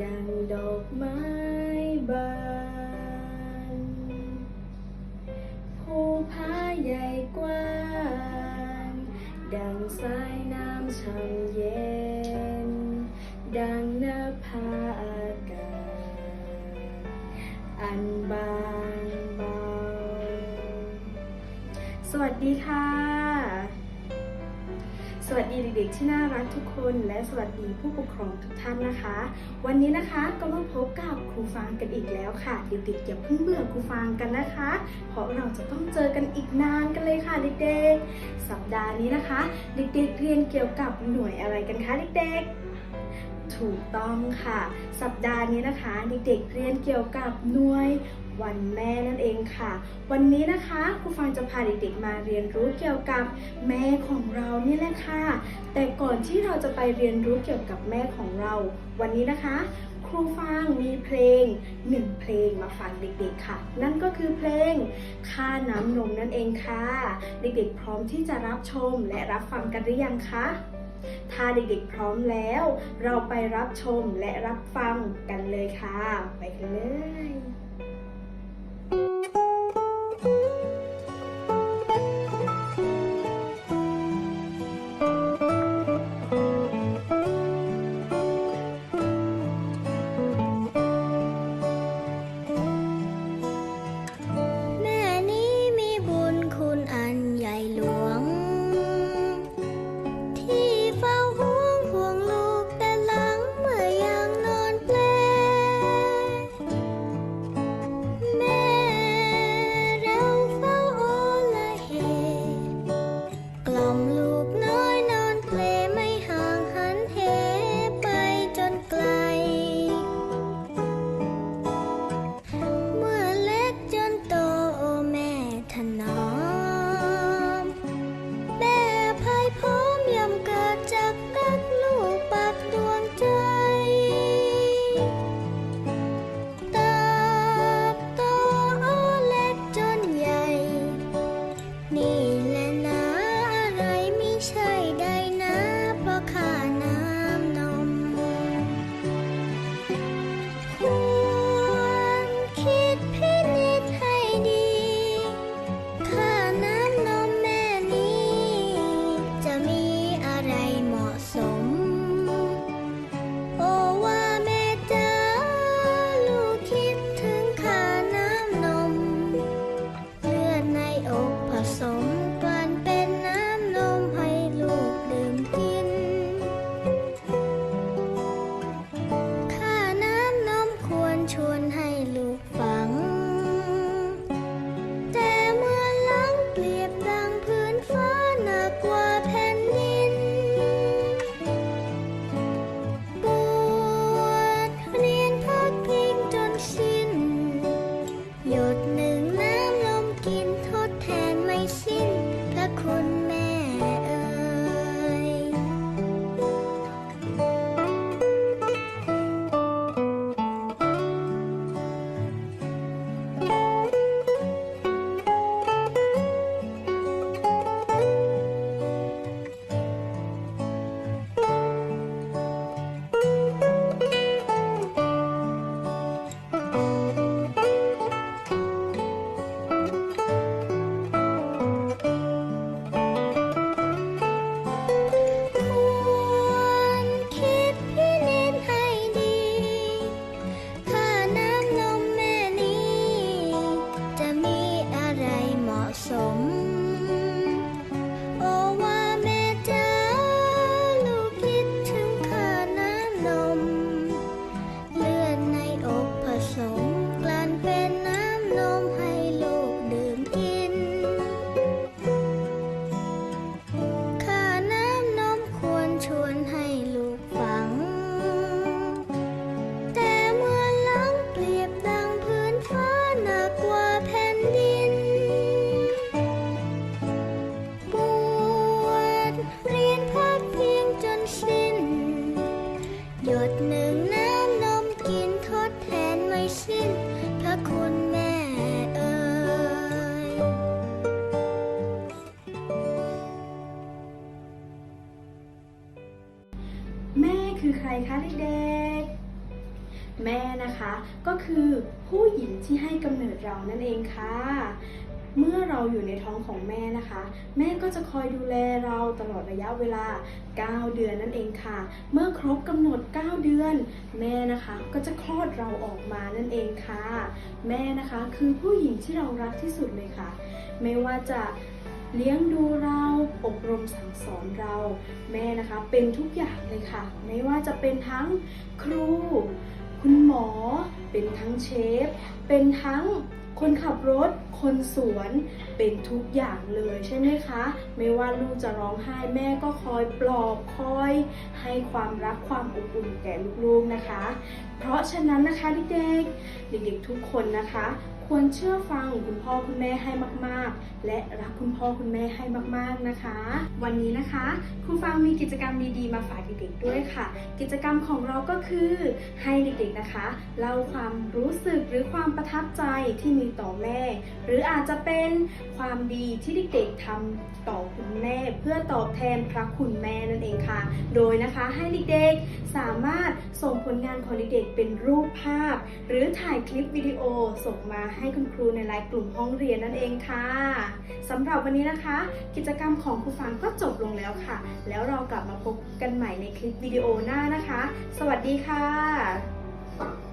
ดังดอกไม้บานภูผาใหญ่กว้าง ดังสายน้ำช่ำเย็น ดังน้าผาอากาศ อันบางเบา สวัสดีค่ะ วัสดีเด็กๆที่น่ารักทุกคน และสวัสดีผู้ปกครองทุกท่านนะคะ วันนี้นะคะก็มาพบกับครูฟางกันอีกแล้วค่ะเด็กๆอย่าเพิ่งเบื่อครูฟางกันนะคะ เพราะเราจะต้องเจอกันอีกนานกันเลยค่ะเด็กๆสัปดาห์นี้นะคะ เด็กๆเรียนเกี่ยวกับหน่วยอะไรกันคะเด็กๆถูกต้องค่ะ สัปดาห์นี้นะคะ เด็กๆเรียนเกี่ยวกับหน่วย วันแม่นั่นเองค่ะ วันนี้นะคะครูฟังจะพาเด็กๆมาเรียนรู้เกี่ยวกับแม่ของเรานี่แหละค่ะ แต่ก่อนที่เราจะไปเรียนรู้เกี่ยวกับแม่ของเรา วันนี้นะคะ ครูฟังมีเพลงหนึ่งเพลงมาฝากเด็กๆค่ะ นั่นก็คือเพลงค่าน้ำนมนั่นเองค่ะ เด็กๆพร้อมที่จะรับชมและรับฟังกันหรือยังคะถ้าเด็กๆพร้อมแล้ว เราไปรับชมและรับฟังกันเลยค่ะ ไปกันเลย จะ ให้ คือใครคะเด็กๆ แม่นะคะก็คือผู้หญิงที่ให้กำเนิดเรานั่นเองค่ะ เมื่อเราอยู่ในท้องของแม่นะคะ แม่ก็จะคอยดูแลเราตลอดระยะเวลา 9 เดือนนั่นเองค่ะ เมื่อครบกำหนด 9 เดือน แม่นะคะก็จะคลอดเราออกมานั่นเองค่ะ แม่นะคะคือผู้หญิงที่เรารักที่สุดเลยค่ะ ไม่ว่าจะ เลี้ยงดูเราอบรมสั่งสอนเรา แม่นะคะเป็นทุกอย่างเลยค่ะ ไม่ว่าจะเป็นทั้งครู คุณหมอ เป็นทั้งเชฟ เป็นทั้งคนขับรถ คนสวนเป็นทุกอย่างเลยใช่ไหมคะ ไม่ว่าลูกจะร้องไห้แม่ก็คอยปลอบคอย ให้ความรักความอบอุ่นแก่ลูกๆนะคะ เพราะฉะนั้นนะคะเด็กๆเด็กๆทุกคนนะคะ ควรเชื่อฟังคุณพ่อคุณแม่ให้มาก ๆ และรักคุณพ่อคุณแม่ให้มาก ๆ นะคะ วันนี้นะคะครูฟังมีกิจกรรมดีๆ มาฝากเด็กๆด้วยค่ะ กิจกรรมของเราก็คือให้เด็กๆนะคะเล่าความรู้สึกหรือความประทับใจที่มีต่อแม่ หรืออาจจะเป็นความดีที่เด็กๆทำต่อคุณแม่ เพื่อตอบแทนพระคุณแม่นั่นเองค่ะ โดยนะคะให้เด็กๆสามารถส่งผลงานของเด็กๆเป็นรูปภาพ หรือถ่ายคลิปวิดีโอส่งมาให้ให้คุณครูในไลน์กลุ่มห้องเรียนนั่นเองค่ะสำหรับวันนี้นะคะ กิจกรรมของครูฟังก็จบลงแล้วค่ะ แล้วเรากลับมาพบกันใหม่ในคลิปวิดีโอหน้านะคะ สวัสดีค่ะ